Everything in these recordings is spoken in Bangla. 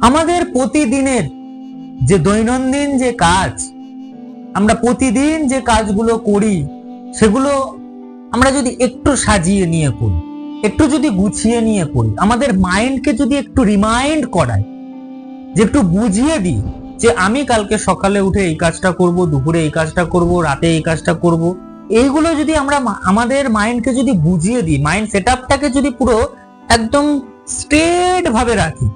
আমাদের প্রতিদিনের যে দৈনন্দিন যে কাজ, আমরা প্রতিদিন যে কাজগুলো করি, সেগুলো আমরা যদি একটু সাজিয়ে নিয়ে করি, একটু যদি গুছিয়ে নিয়ে করি, আমাদের মাইন্ডকে যদি একটু রিমাইন্ড করায় যে একটু বুঝিয়ে দিই যে আমি কালকে সকালে উঠে এই কাজটা করব, দুপুরে এই কাজটা করব, রাতে এই কাজটা করব, এইগুলো যদি আমরা আমাদের মাইন্ডকে যদি বুঝিয়ে দিই, মাইন্ড সেটআপটাকে যদি পুরো একদম স্ট্রেট ভাবে রাখি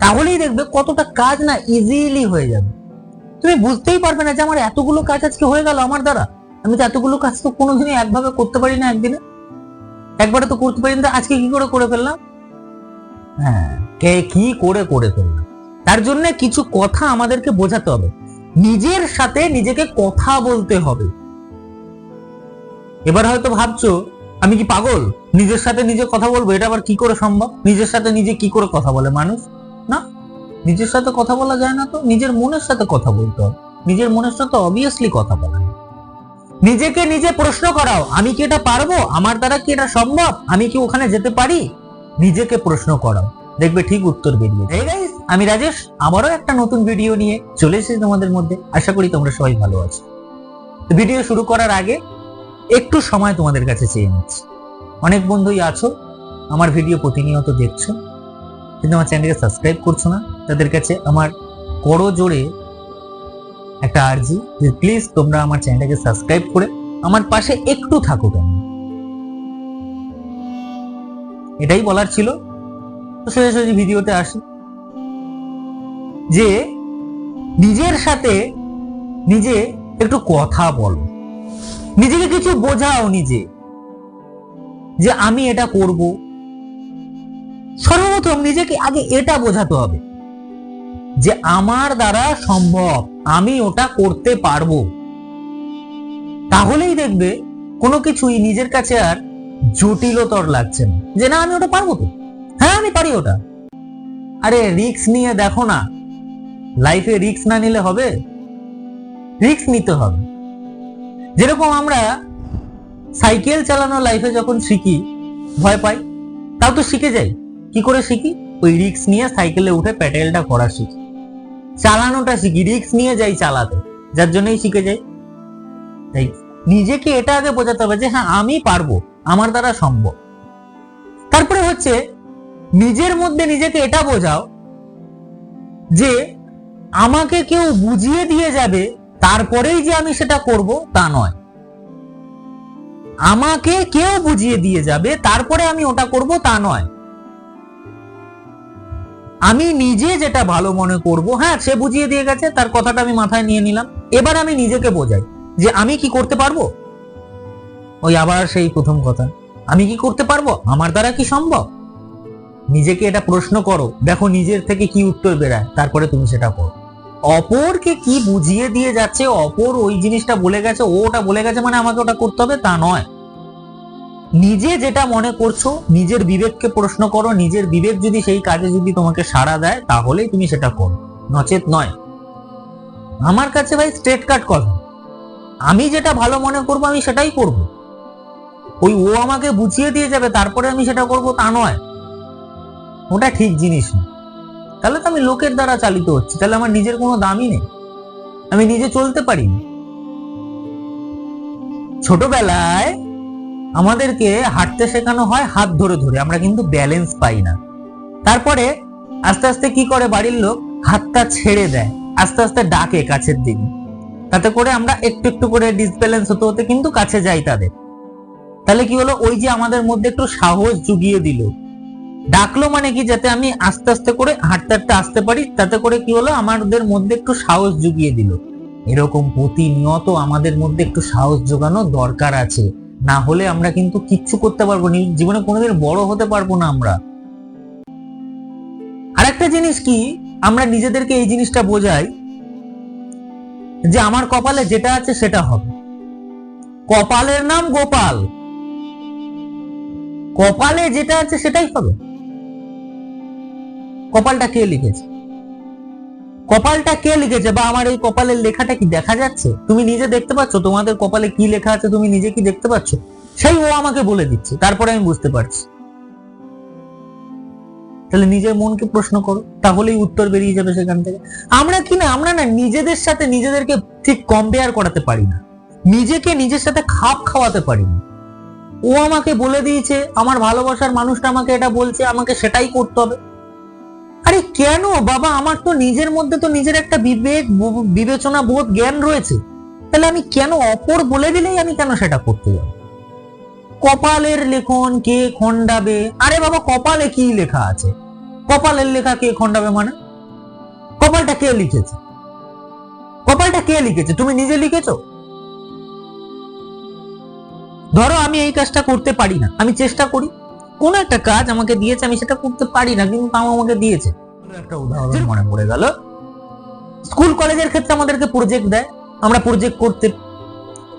তাহলেই দেখবে কতটা কাজ না ইজিলি হয়ে যাবে। তুমি বুঝতেই পারবে না যে আমার এতগুলো কাজ আজকে হয়ে গেল আমার দ্বারা। আমি তো এতগুলো কাজ তো কোনোদিনই একভাবে করতে পারি না একদিনে। একবারে তো করতে পারি না আজকে কি করে করে ফেললাম? হ্যাঁ কে কি করে করে ফেললাম? তার জন্য কিছু কথা আমাদেরকে বোঝাতে হবে। নিজের সাথে নিজেকে কথা বলতে হবে। এবার হয়তো ভাবছ, আমি কি পাগল? নিজের সাথে নিজে কথা বলব, এটা আবার কি করে সম্ভব? নিজের সাথে নিজে কি করে কথা বলে মানুষ? নিজের সাথে কথা বলা যায় না তো, নিজের মনের সাথে কথা বলতে হবে। নিজের মনের সাথে অবভিয়াসলি কথা বলা নিজেকে নিজে প্রশ্ন করাও, আমি কি এটা পারব? আমার দ্বারা কি এটা সম্ভব? আমি কি ওখানে যেতে পারি? নিজেকে প্রশ্ন করাও। দেখবে ঠিক উত্তর বেরিয়ে। Hey আমি রাজেশ আবারও একটা নতুন ভিডিও নিয়ে চলে এসেছি তোমাদের মধ্যে। আশা করি তোমরা সবাই ভালো আছো। ভিডিও শুরু করার আগে একটু সময় তোমাদের কাছে চেয়ে নিচ্ছি। অনেক বন্ধুই আছো, আমার ভিডিও প্রতিনিয়ত দেখছ, কিন্তু আমার চ্যানেলকে সাবস্ক্রাইব করছ না। তাদের কাছে আমার করো জোরে একটা আর্জি যে প্লিজ তোমরা আমার চ্যানেলটাকে সাবস্ক্রাইব করে আমার পাশে একটু থাকো কেন? এটাই বলার ছিল। সোজাসুজি ভিডিওতে আসি। যে নিজের সাথে নিজে একটু কথা বলো। নিজেকে কিছু বোঝাও নিজে। যে আমি এটা করব। সর্বপ্রথম নিজেকে আগে এটা বোঝাতে হবে। যে আমার দ্বারা সম্ভব, আমি ওটা করতে পারব। তাহলেই দেখবে কোনো কিছুই নিজের কাছে আর জটিলতর লাগছে না। যে না, আমি ওটা পারব তো। হ্যাঁ আমি পারি ওটা। আরে রিক্স নিয়ে দেখো না। লাইফে রিক্স না নিলে হবে? রিক্স নিতে হবে। যেরকম আমরা সাইকেল চালানো লাইফে যখন শিখি, ভয় পাই, তাও তো শিখে যাই। কি করে শিখি? ওই রিক্স নিয়ে সাইকেলে উঠে প্যাটেলটা করা শিখি। চালানোটা শিখি রিক্স নিয়ে যাই চালাতে, যার জন্যই শিখে যাই। তাই নিজেকে এটা আগে বোঝাতে হবে যে হ্যাঁ আমি পারব, আমার দ্বারা সম্ভব। তারপরে হচ্ছে, নিজের মধ্যে নিজেকে এটা বোঝাও যে, আমাকে কেউ বুঝিয়ে দিয়ে যাবে, তারপরেই যে আমি সেটা করব, তা নয়। আমাকে কেউ বুঝিয়ে দিয়ে যাবে, তারপরে আমি ওটা করব, তা নয়। আমি নিজে যেটা ভালো মনে করব হ্যাঁ সে বুঝিয়ে দিয়ে গেছে, তার কথাটা আমি মাথায় নিয়ে নিলাম। এবার আমি নিজেকে বোঝাই যে আমি কি করতে পারব? ওই আবার সেই প্রথম কথা। আমি কি করতে পারব? আমার দ্বারা কি সম্ভব? নিজেকে এটা প্রশ্ন করো, দেখো নিজের থেকে কি উত্তর বেরায়, তারপরে তুমি সেটা করো। অপরকে কি বুঝিয়ে দিয়ে যাচ্ছে, অপর ওই জিনিসটা বলে গেছে, ও ওটা বলে গেছে মানে আমাকে ওটা করতে হবে, তা নয়। নিজে যেটা মনে করছ, নিজের বিবেককে প্রশ্ন করো, নিজের বিবেক যদি সেই কাজে যদি তোমাকে সাড়া দেয়, তাহলেই তুমি সেটা করো। নচেত নয়। আমার কাছে ভাই স্ট্রেট কাট কথা। আমি যেটা ভালো মনে করব, আমি সেটাই করব। ওই ও আমাকে বুঝিয়ে দিয়ে যাবে, তারপরে আমি সেটা করব, তা নয়। ওটা ঠিক জিনিস না। তাহলে তো আমি লোকের দ্বারা চালিত হচ্ছি, তাহলে আমার নিজের কোনো দামই নেই। আমি নিজে চলতে পারি ছোটবেলায় আমাদেরকে হাঁটতে শেখানো হয় হাত ধরে ধরে, আমরা কিন্তু ব্যালেন্স পাই না। তারপরে আস্তে আস্তে কি করে বাড়ির লোক? হাতটা ছেড়ে দেয়, আস্তে আস্তে ডাকে কাছের দিকে। তাতে করে আমরা একটু একটু করে ডিসব্যালেন্স হতে হতে কিন্তু কাছে যাই তাদের। তাহলে কি হলো? ওই যে আমাদের মধ্যে একটু সাহস জুগিয়ে দিল। ডাকলো মানে কি? যাতে আমি আস্তে আস্তে করে হাঁটতে হাঁটতে আসতে পারি, তাতে করে কি হলো? আমাদের মধ্যে একটু সাহস জুগিয়ে দিল। এরকম প্রতিনিয়ত আমাদের মধ্যে একটু সাহস জোগানো দরকার আছে। না হলে আমরা কিন্তু কিচ্ছু করতে পারব না। জীবনে কোনোদিন বড় হতে পারব না আমরা। আরেকটা জিনিস কি, আমরা নিজেদেরকে এই জিনিসটা বোঝাই যে আমার কপালে যেটা আছে সেটা হবে। কপালের নাম গোপাল। কপালে যেটা আছে সেটাই হবে। কপালটা কে লিখেছে? কপালটা কে লিখেছে বা আমার এই কপালের লেখাটা কি দেখা যাচ্ছে? তুমি নিজে দেখতে পাচ্ছ? তোমাদের কপালে কি লেখা আছে? তুমি নিজে কি দেখতে পাচ্ছ? সেই ও আমাকে বলে দিচ্ছে। তারপরে আমি বুঝতে পারছি। তাহলে নিজের মনকে প্রশ্ন করো। তাহলেই উত্তর বেরিয়ে যাবে সেখান থেকে। আমরা কি না, আমরা না নিজেদের সাথে নিজেদেরকে ঠিক কম্পেয়ার করাতে পারি না। নিজেকে নিজের সাথে খাপ খাওয়াতে পারি না। ও আমাকে বলে দিয়েছে, আমার ভালোবাসার মানুষটা আমাকে এটা বলছে, আমাকে সেটাই করতে হবে। আরে কেন? বাবা, আমার তো নিজের মধ্যে তো নিজের একটা বিবেক বিবেচনা, বোধ, জ্ঞান রয়েছে। তাহলে আমি কেন অপর বলে দিলেই আমি কেন সেটা করতে যাব? কপালের লেখন কে খণ্ডাবে? আরে বাবা, কপালে কি লেখা আছে? কপালের লেখা কে খণ্ডাবে মানে? কপালটা কে লিখেছে? কপালটা কে লিখেছে? তুমি নিজে লিখেছো? ধরো আমি এই কাজটা করতে পারি না। আমি চেষ্টা করি। কোন একটা কাজ আমাকে দিয়েছে আমি সেটা করতে পারি না কিন্তু তাও আমাকে দিয়েছে। একটা উদাহরণ মনে পড়ে গেল। স্কুল কলেজের ক্ষেত্রে আমাদেরকে প্রজেক্ট দেয় আমরা প্রজেক্ট করতে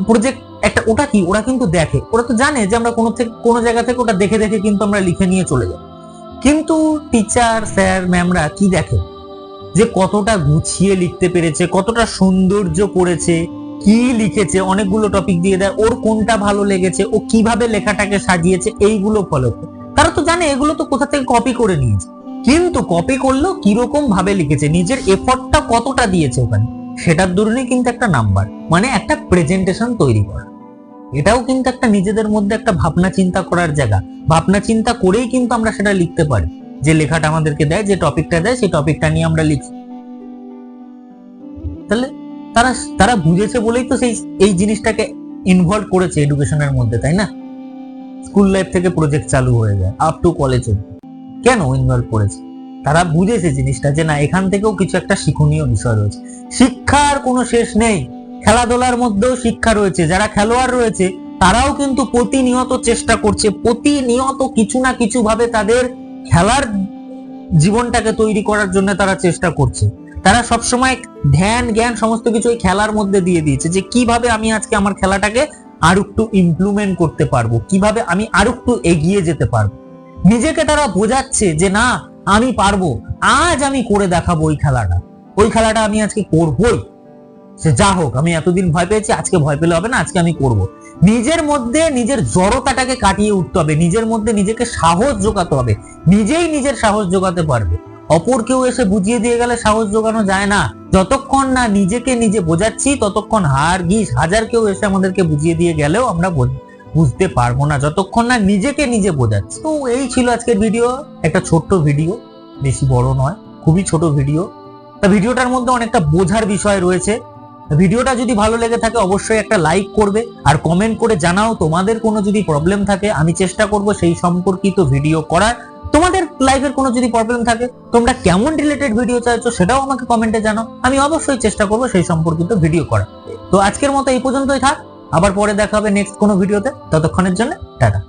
প্রজেক্ট একটা ওটা কি? ওরা কিন্তু দেখে। ওরা তো জানে যে আমরা কোনো থেকে কোনো জায়গা থেকে ওটা দেখে দেখে কিন্তু আমরা লিখে নিয়ে চলে যাই। কিন্তু টিচার স্যার ম্যামরা কি দেখে? যে কতটা গুছিয়ে লিখতে পেরেছে কতটা সৌন্দর্য করেছে কি লিখেছে, অনেকগুলো টপিক দিয়ে দেয়, ওর কোনটা ভালো লেগেছে, ও কীভাবে লেখাটাকে সাজিয়েছে, এইগুলো ফলো করে। তারা তো জানে, এগুলো তো কোথা থেকে কপি করে নিয়েছে। কিন্তু কপি করলেও কীরকম ভাবে লিখেছে, নিজের এফর্টটা কতটা দিয়েছে ওখানে, সেটার দরুনই কিন্তু একটা নাম্বার মানে একটা প্রেজেন্টেশন তৈরি করা। এটাও কিন্তু একটা নিজেদের মধ্যে একটা ভাবনা চিন্তা করার জায়গা। ভাবনা চিন্তা করেই কিন্তু আমরা সেটা লিখতে পারি। যে লেখাটা আমাদেরকে দেয়, যে টপিকটা দেয়, সেই টপিকটা নিয়ে আমরা লিখি। তাহলে তারা তারা বুঝেছে বলেই তো সেই, এই জিনিসটাকে ইনভলভ করেছে এডুকেশনের মধ্যে, তাই না? স্কুল লাইফ থেকে প্রজেক্ট চালু হয়ে যায় আপ টু কলেজ কেন ইনভলভ করেছে? তারা বুঝেছে জিনিসটা যে না, এখান থেকেও কিছু একটা শিক্ষণীয় বিষয় রয়েছে। শিক্ষার কোনো শেষ নেই। খেলাধুলার মধ্যেও শিক্ষা রয়েছে। যারা খেলোয়াড় রয়েছে, তারাও কিন্তু প্রতিনিয়ত চেষ্টা করছে, প্রতিনিয়ত কিছু না কিছু ভাবে তাদের খেলার জীবনটাকে তৈরি করার জন্য তারা চেষ্টা করছে। তারা সবসময় ধ্যান, জ্ঞান, সমস্ত কিছু ওই খেলার মধ্যে দিয়ে দিয়েছে যে কীভাবে আমি আজকে আমার খেলাটাকে আর একটু ইমপ্লিমেন্ট করতে পারব, কীভাবে আমি আর একটু এগিয়ে যেতে পারব। নিজেকে তারা বোঝাচ্ছে যে না, আমি পারব, আজ আমি করে দেখাবো ওই খেলাটা। ওই খেলাটা আমি আজকে করবই। সে যা হোক, আমি এতদিন ভয় পেয়েছি, আজকে ভয় পেলে হবে না, আজকে আমি করব। নিজের মধ্যে নিজের জড়তাটাকে কাটিয়ে উঠতে হবে, নিজের মধ্যে নিজেকে সাহস জোগাতে হবে। নিজেই নিজের সাহস জোগাতে পারবে। অপর কেউ এসে বুঝিয়ে দিয়ে গেলে সাহস জোগানো যায় না। যতক্ষণ না নিজেকে নিজে বোঝাচ্ছি, ততক্ষণ হার গিস হাজার কেউ এসে আমাদেরকে বুঝিয়ে দিয়ে গেলেও আমরা বুঝতে পারব না। যতক্ষণ না নিজেকে নিজে বোঝাচ্ছি। তো এই ছিল আজকের ভিডিও। একটা ছোট্ট ভিডিও, বেশি বড় নয়, খুবই ছোট ভিডিও। তা ভিডিওটার মধ্যে অনেকটা বোঝার বিষয় রয়েছে। ভিডিওটা যদি ভালো লেগে থাকে, অবশ্যই একটা লাইক করবে। আর কমেন্ট করে জানাও তোমাদের কোনো যদি প্রবলেম থাকে, আমি চেষ্টা করব সেই সম্পর্কিত ভিডিও করার। লাইফের কোনো যদি প্রবলেম থাকে, তোমরা কেমন রিলেটেড ভিডিও চাইছো সেটাও আমাকে কমেন্টে জানাও। আমি অবশ্যই চেষ্টা করব সেই সম্পর্কিত ভিডিও করার। তো আজকের মতো এই পর্যন্তই থাক। আবার পরে দেখা হবে নেক্সট কোনো ভিডিওতে ততক্ষণের জন্য টাটা।